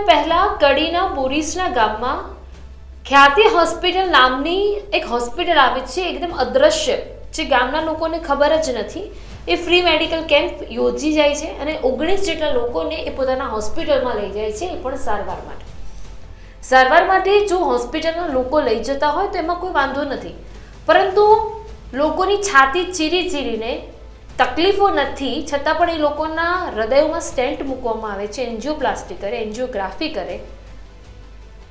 સમય પહેલા કડીના બોરીસના ગામમાં ખ્યાતિ હોસ્પિટલ નામની એક હોસ્પિટલ આવે છે, એકદમ અદ્રશ્ય, જે ગામના લોકોને ખબર જ નથી. એ ફ્રી મેડિકલ કેમ્પ યોજી જાય છે અને ઓગણીસ જેટલા લોકોને એ પોતાના હોસ્પિટલમાં લઈ જાય છે, એ પણ સારવાર માટે. સારવાર માટે જો હોસ્પિટલના લોકો લઈ જતા હોય તો એમાં કોઈ વાંધો નથી. પરંતુ લોકોની છાતી ચીરી ચીરીને તકલીફો નથી, છતાં પણ એ લોકોના હૃદયોમાં સ્ટેન્ટ મૂકવામાં આવે છે, એન્જિયોપ્લાસ્ટી કરે, એન્જિયોગ્રાફી કરે.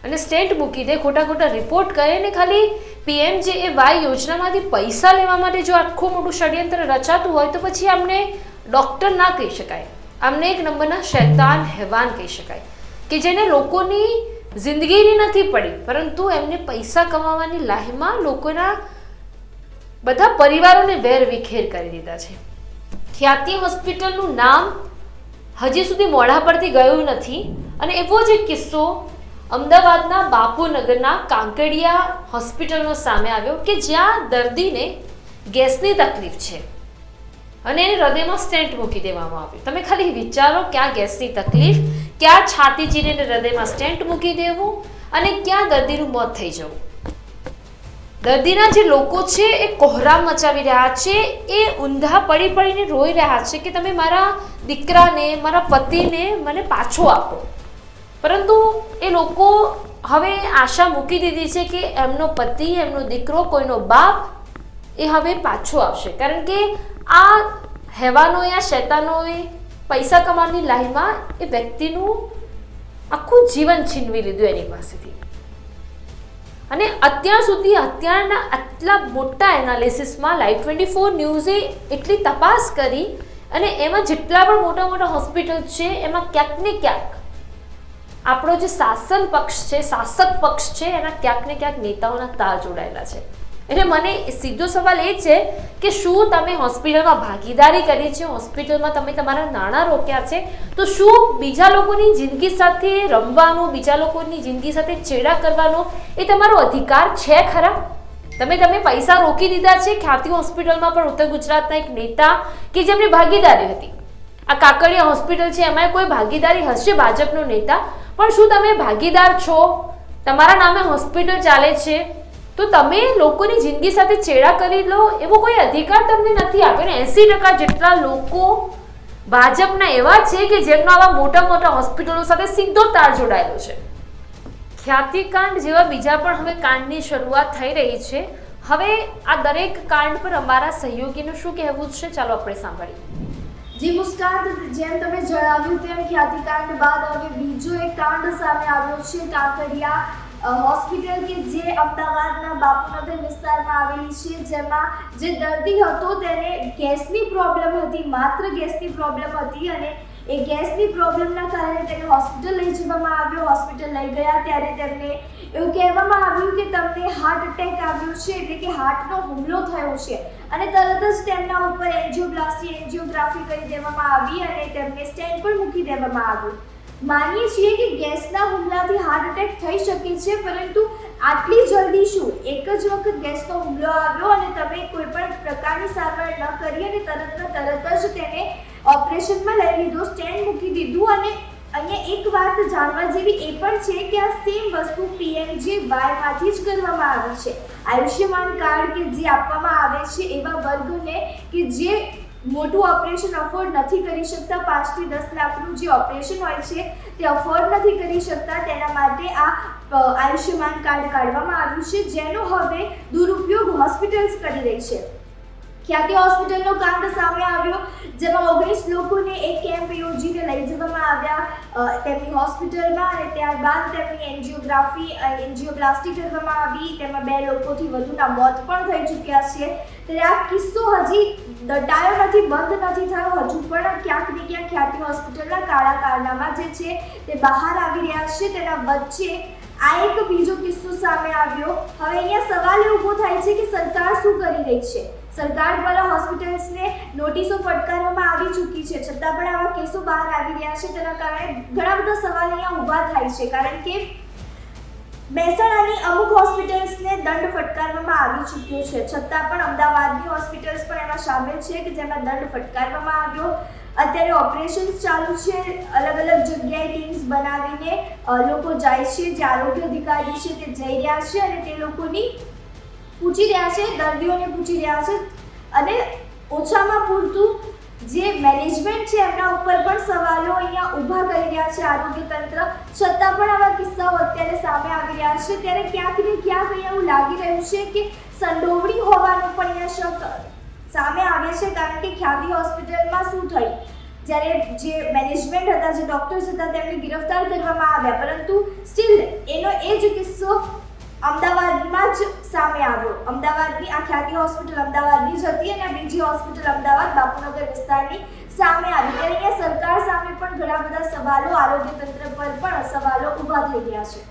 અને સ્ટેન્ટ મૂકી દે, ખોટા ખોટા રિપોર્ટ કરે ને ખાલી પીએમ જે એ વાય યોજનામાંથી પૈસા લેવા માટે જો આખું મોટું ષડયંત્ર રચાતું હોય તો પછી આમને ડૉક્ટર ના કહી શકાય. આમને એક નંબરના શૈતાન હેવાન કહી શકાય. કે જેને લોકોની જિંદગીની નથી પડી, પરંતુ એમને પૈસા કમાવાની લાહીમાં લોકોના બધા પરિવારોને વેર વિખેર કરી દીધા છે. ખ્યાતિ હોસ્પિટલનું નામ હજી સુધી મોઢા પરથી ગયું નથી. અને એવો જ એક કિસ્સો અમદાવાદના બાપુનગરના કાંકડિયા હોસ્પિટલનો સામે આવ્યો કે જ્યાં દર્દીને ગેસની તકલીફ છે. અને એને હૃદયમાં સ્ટેન્ટ મૂકી દેવામાં આવ્યું. તમે ખાલી વિચારો ક્યાં ગેસની તકલીફ, ક્યાં છાતી ચીરીને હૃદયમાં સ્ટેન્ટ મૂકી દેવું અને ક્યાં દર્દીનું મોત થઈ જવું. દર્દીના જે લોકો છે એ કોહરા મચાવી રહ્યા છે, એ ઊંધા પડી પડીને રોઈ રહ્યા છે કે તમે મારા દીકરાને, મારા પતિને મને પાછો આપો. પરંતુ એ લોકો હવે આશા મૂકી દીધી છે કે એમનો પતિ, એમનો દીકરો, કોઈનો બાપ એ હવે પાછો આવશે કારણ કે આ હેવાનોએ આ શેતાનોએ પૈસા કમાવાની લાઈનમાં એ વ્યક્તિનું આખું જીવન છીનવી લીધું એની પાસેથી. અને અત્યાર સુધી અત્યારના આટલા મોટા એનાલિસિસમાં લાઈવ ટ્વેન્ટી ફોર ન્યૂઝે એટલી તપાસ કરી અને એમાં જેટલા પણ મોટા મોટા હોસ્પિટલ છે, એમાં ક્યાંક ને ક્યાંક આપણો જે શાસન પક્ષ છે, શાસક પક્ષ છે, એના ક્યાંક ને ક્યાંક નેતાઓના તાર જોડાયેલા છે. એટલે મને સીધો સવાલ એ છે કે શું તમે હોસ્પિટલમાં ભાગીદારી કરી છે? હોસ્પિટલમાં તમે તમારા નાણાં રોક્યા છે? તો શું બીજા લોકોની જિંદગી સાથે રમવાનું, બીજા લોકોની જિંદગી સાથે ચેડા કરવાનો એ તમારો અધિકાર છે ખરા? તમે તમે પૈસા રોકી દીધા છે? ખ્યાતિ હોસ્પિટલમાં પણ ઉત્તર ગુજરાતના એક નેતા કે જેમની ભાગીદારી હતી. આ કાકડિયા હોસ્પિટલ છે એમાં કોઈ ભાગીદારી હશે ભાજપનો નેતા? પણ શું તમે ભાગીદાર છો? તમારા નામે હોસ્પિટલ ચાલે છે? તો તમે લોકોની જિંદગી સાથે ચેડા કરી લો, એવો કોઈ અધિકાર તમને નથી આપ્યો ને? એસી ટકા જેટલા લોકો ભાજપના એવા છે કે જેમનો આવા મોટા મોટા હોસ્પિટલો સાથે સીધો તાર જોડાયેલો છે. ખ્યાતિકાંડ જેવા બીજા પણ હવે કાંડની શરૂઆત થઈ રહી છે. હવે આ દરેક કાંડ પર અમારા સહયોગીનું શું કહેવું છે? ચાલો આપણે સાંભળીએ. જી, મુસ્કાન, જેમ તમે જણાવ્યું તેમ ખ્યાતિકાંડ બાદ હવે બીજો એક કાંડ સામે આવ્યો છે, કાંકરિયા હોસ્પિટલ કે જે અમદાવાદના બાપુનગર વિસ્તારમાં આવેલી છે, જેમાં જે દર્દી હતો તેને ગેસની પ્રોબ્લેમ હતી, માત્ર ગેસની પ્રોબ્લેમ હતી અને એ ગેસની પ્રોબ્લેમના કારણે તેને હોસ્પિટલ લઈ જવામાં આવ્યો. હોસ્પિટલ લઈ ગયા, ત્યારે તેમને એવું કહેવામાં આવ્યું કે તમને હાર્ટ અટેક આવ્યો છે, એટલે કે હાર્ટનો હુમલો થયો છે. અને તરત જ તેમના ઉપર એન્જિયોપ્લાસ્ટી એન્જિયોગ્રાફી કરી દેવામાં આવી અને તેમને સ્ટેન્ડ પર મૂકી દેવામાં આવ્યું. માનીએ છીએ કે ગેસના હુમલાથી હાર્ટ અટેક થઈ શકે છે, પરંતુ આટલી જલ્દી શું? એક જ વખત ગેસનો હુમલો આવ્યો અને તમે કોઈ પણ પ્રકારની સારવાર ન કરી અને તરત તરત જ તેને ઓપરેશનમાં લઈ લીધો, સ્ટેન્ડ મૂકી દીધું અને અહીંયા એક વાત જાણવા જેવી એ પણ છે કે આ સેમ વસ્તુ પીએમજે વાયમાંથી જ કરવામાં આવી છે. આયુષ્યમાન કાર્ડ કે જે આપવામાં આવે છે એવા વર્ગને કે જે મોટું ઓપરેશન અફોર્ડ નથી કરી શકતા. પાંચથી દસ લાખનું જે ઓપરેશન હોય છે, તે અફોર્ડ નથી કરી શકતા. તેના માટે આ આયુષ્યમાન કાર્ડ કાઢવામાં આવ્યું છે, જેનો હવે દુરુપયોગ હોસ્પિટલ્સ કરી રહી છે. ખ્યાતિ હોસ્પિટલનો કાંડ સામે આવ્યો, જેમાં ઓગણીસ લોકોને એક કેમ્પ યોજીને લઈ જવામાં આવ્યા. તેમની હોસ્પિટલમાં અને ત્યારબાદ તેમની એન્જિયોગ્રાફી એન્જિયોપ્લાસ્ટી કરવામાં આવી. તેમાં બે લોકોથી વધુના મોત પણ થઈ ચૂક્યા છે. ત્યારે આ કિસ્સો હજી દટાયો નથી, બંધ નથી થયો. હજુ પણ ક્યાંક ને ક્યાંક ખ્યાતિ હોસ્પિટલના કાળા કારનામા જે છે તે બહાર આવી રહ્યા છે. તેના વચ્ચે આ એક બીજો કિસ્સો સામે આવ્યો. હવે અહીંયા સવાલ એ ઊભો થાય છે કે સરકાર શું કરી રહી છે? સરકાર દ્વારા હોસ્પિટલ્સને નોટિસો ફટકારવામાં આવી ચૂકી છે. છતાં પણ આવા કેસો બહાર આવી રહ્યા છે. તેના કારણે ઘણા બધા સવાલ અહીંયા ઊભા થાય છે. કારણ કે મહેસાણાની અમુક હોસ્પિટલ્સને દંડ ફટકારવામાં આવી ચૂક્યો છે. છતાં પણ અમદાવાદની હોસ્પિટલ્સ પણ એમાં સામેલ છે કે જેમાં દંડ ફટકારવામાં આવ્યો. અત્યારે ઓપરેશન્સ ચાલુ છે. અલગ અલગ જગ્યાએ ટીમ્સ બનાવીને લોકો જાય છે. જે આરોગ્ય અધિકારી છે તે જઈ રહ્યા છે અને તે લોકોની પૂછી રહ્યા છે, દર્દીઓને પૂછી રહ્યા છે અને ઓછામાં પૂરતું જે મેનેજમેન્ટ છે એમના ઉપર પણ સવાલો અહીંયા ઊભા કરી રહ્યા છે આરોગ્ય તંત્ર. છતાં પણ આવા કિસ્સાઓ અત્યારે સામે આવી રહ્યા છે. ત્યારે ક્યાંક ને ક્યાંક અહીંયા એવું લાગી રહ્યું છે કે સંડોવણી હોવાનું પણ અહીંયા શક સામે આવે છે, કારણ કે ખ્યાતિ હોસ્પિટલમાં શું થયું જ્યારે જે મેનેજમેન્ટ હતા, જે ડૉક્ટર્સ હતા, તેમને ગિરફ્તાર કરવામાં આવ્યા. પરંતુ સ્ટીલ એનો એ જ કિસ્સો અમદાવાદમાં જ સામે આવ્યો. અમદાવાદની આ ખ્યાતિ હોસ્પિટલ અમદાવાદની જ હતી અને બીજી હોસ્પિટલ અમદાવાદ બાપુનગર વિસ્તારની સામે આવી. ત્યારે અહીંયા સરકાર સામે પણ ઘણા બધા સવાલો આરોગ્ય તંત્ર પર પણ સવાલો ઊભા થઈ ગયા છે.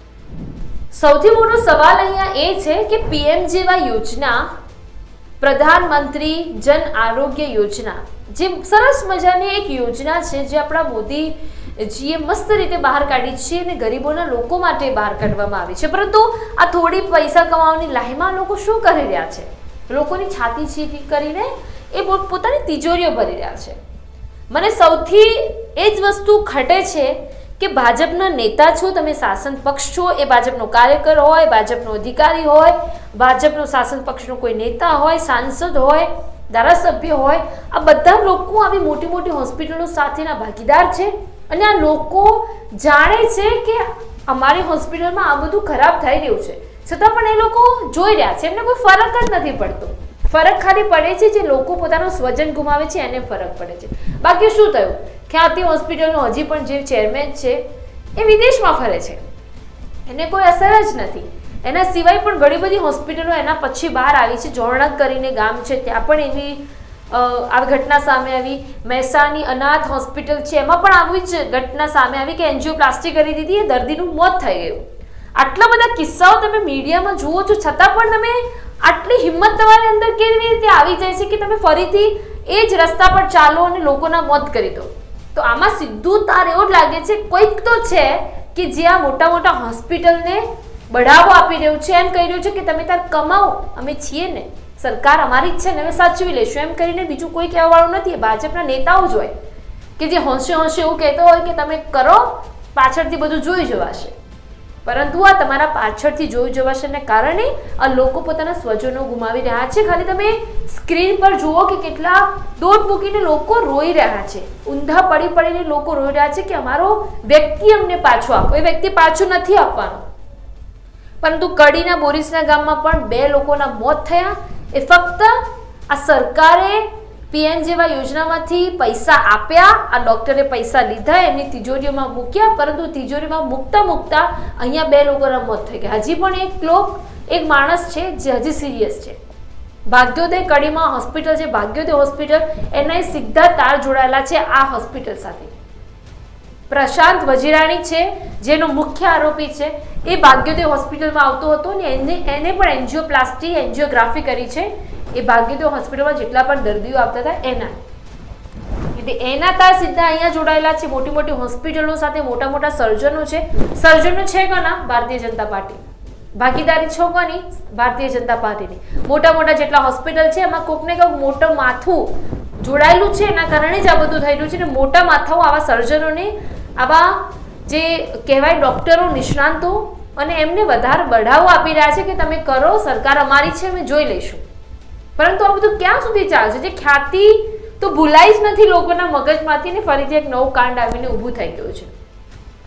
સૌથી મોટો સવાલ અહીંયા એ છે કે પીએમ જેવા યોજના પ્રધાનમંત્રી જન આરોગ્ય યોજના, જે સરસ મજાની એક યોજના છે જે આપણા મોદીજીએ મસ્ત રીતે બહાર કાઢી છે અને ગરીબોના લોકો માટે બહાર કાઢવામાં આવી છે. પરંતુ આ થોડી પૈસા કમાવાની લાહીમાં લોકો શું કરી રહ્યા છે? લોકોની છાતી છીકી કરીને એ પોતાની તિજોરીઓ ભરી રહ્યા છે. મને સૌથી એ જ વસ્તુ ખટે છે કે ભાજપના નેતા છો, તમે શાસન પક્ષ છો, એ ભાજપનો કાર્યકર હોય, ભાજપનો અધિકારી હોય, ભાજપનો શાસન પક્ષનો કોઈ નેતા હોય, સાંસદ હોય, ધારાસભ્ય હોય, આ બધા લોકો આવી મોટી મોટી હોસ્પિટલો સાથેના ભાગીદાર છે. અને આ લોકો જાણે છે કે અમારી હોસ્પિટલમાં આ બધું ખરાબ થઈ રહ્યું છે. છતાં પણ એ લોકો જોઈ રહ્યા છે. એમને કોઈ ફરક જ નથી પડતો. ફરક ખાલી પડે છે જે લોકો પોતાનું સ્વજન ગુમાવે છે, એને ફરક પડે છે. બાકી શું થયું? ખ્યાતિ હોસ્પિટલનો હજી પણ જે ચેરમેન છે, એ વિદેશમાં ફરે છે. એને કોઈ અસર જ નથી. એના સિવાય પણ ઘણી બધી હોસ્પિટલો એના પછી બહાર આવી છે. જોણક કરીને ગામ છે, ત્યાં પણ એવી આ ઘટના સામે આવી. મહેસાણી અનાથ હોસ્પિટલ છે. એમાં પણ આવી જ ઘટના સામે આવી કે એન્જિયોપ્લાસ્ટી કરી દીધી, એ દર્દીનું મોત થઈ ગયું. આટલા બધા કિસ્સાઓ તમે મીડિયામાં જુઓ છો, છતાં પણ તમે આટલી હિંમત તમારી અંદર કેવી રીતે આવી જાય છે કે તમે ફરીથી એ જ રસ્તા પર ચાલો અને લોકોના મોત કરી દો? તો આમાં સીધું તાર એવું જ લાગે છે, કોઈક તો છે કે જે આ મોટા મોટા હોસ્પિટલને બઢાવો આપી રહ્યું છે, એમ કહી રહ્યું છે કે તમે તાર કમાઓ, અમે છીએ ને. સરકાર અમારી જ છે ને અમે સાચવી લઈશું. એમ કરીને બીજું કોઈ કહેવાવાળું નથી. ભાજપના નેતાઓ જ હોય કે જે હોંશે હોંશે એવું કહેતો હોય કે તમે કરો, પાછળથી બધું જોઈ જવાશે. પરંતુ આ તમારા પાછળથી જોઈ જવાશેને કારણે આ લોકો પોતાના સ્વજનો ગુમાવી રહ્યા છે. ખાલી તમે સ્ક્રીન પર જુઓ કે કેટલા દોટ મૂકીને લોકો રોઈ રહ્યા છે. ઊંધા પડી પડીને લોકો રોઈ રહ્યા છે કે અમારો વ્યક્તિ અમને પાછો આપો. એ વ્યક્તિ પાછું નથી આપવાનો. પરંતુ કડીના બોરીસના ગામમાં પણ બે લોકોના મોત થયા. એ ફક્ત આ સરકારે પીએમ જેવા યોજનામાંથી પૈસા આપ્યા, આ ડોક્ટરે પૈસા લીધા, એમની તિજોરીઓમાં મૂક્યા, પરંતુ તિજોરીમાં મૂકતા મૂકતા અહીંયા બે લોકોના મોત થઈ ગયા. હજી પણ એક લોક, એક માણસ છે જે હજી સિરિયસ છે. ભાગ્યોદય કડીમાં હોસ્પિટલ છે. ભાગ્યોદય હોસ્પિટલ એના સીધા તાર જોડાયેલા છે આ હોસ્પિટલ સાથે. પ્રશાંત વજીરાણી છે, જેનો મુખ્ય આરોપી છે. એ ભાગ્યોદય હોસ્પિટલમાં આવતો હતો ને એને એને પણ એન્જિયોપ્લાસ્ટી, એન્જિયોગ્રાફી કરી છે. એ ભાગ્યોદય હોસ્પિટલમાં જેટલા પણ દર્દીઓ આવતા હતા, એના. એટલે એના તાર સીધા અહીંયા જોડાયેલા છે, મોટી મોટી હોસ્પિટલો સાથે મોટા મોટા સર્જનો છે. સર્જનો છે કોના? ભારતીય જનતા પાર્ટી. ભાગીદારી છો કોની? ભારતીય જનતા પાર્ટીની. મોટા મોટા જેટલા હોસ્પિટલ છે, એમાં કોકને કોઈક મોટું માથું જોડાયેલું છે, એના કારણે જ આ બધું થયેલું છે અને મોટા માથાઓ આવા સર્જનોને આવા જે કહેવાય ડૉક્ટરો નિષ્ણાંતો અને એમને વધારે બઢાવો આપી રહ્યા છે કે તમે કરો, સરકાર અમારી છે, અમે જોઈ લઈશું. પરંતુ આ બધું ક્યાં સુધી ચાલશે? જે ખ્યાતિ તો ભૂલાઈ જ નથી લોકોના મગજમાંથી ને ફરીથી એક નવું કાંડ આવીને ઊભું થઈ ગયું છે.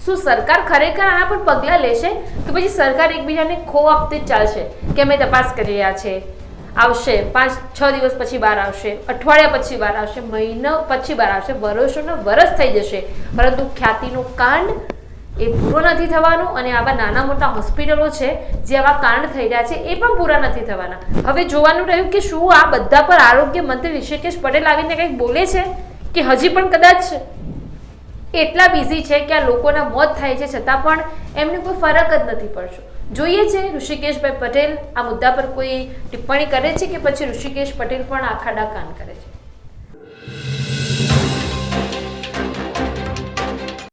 શું સરકાર ખરેખર આના પર પગલાં લેશે? કે પછી સરકાર એકબીજાને ખો આપતી જ ચાલશે? કે અમે તપાસ કરી રહ્યા છે? આવશે. પાંચ, છ દિવસ પછી બહાર આવશે. અઠવાડિયા પછી બહાર આવશે. મહિનો પછી બહાર આવશે. વર્ષોનો વરસ થઈ જશે. પરંતુ ખ્યાતિનો કાંડ એ પૂરો નથી થવાનો અને આવા નાના મોટા હોસ્પિટલો છે, જે આવા કાંડ થઈ રહ્યા છે, એ પણ પૂરા નથી થવાના. હવે જોવાનું રહ્યું કે શું આ બધા પર આરોગ્ય મંત્રી ઋષિકેશ પટેલ આવીને કંઈક બોલે છે કે હજી પણ કદાચ એટલા બિઝી છે કે આ લોકોના મોત થાય છે છતાં પણ એમને કોઈ ફરક જ નથી પડતો. જોઈએ છે, ઋષિકેશભાઈ પટેલ આ મુદ્દા પર કોઈ ટિપ્પણી કરે છે કે પછી ઋષિકેશ પટેલ પણ આખાડા કાન કરે છે?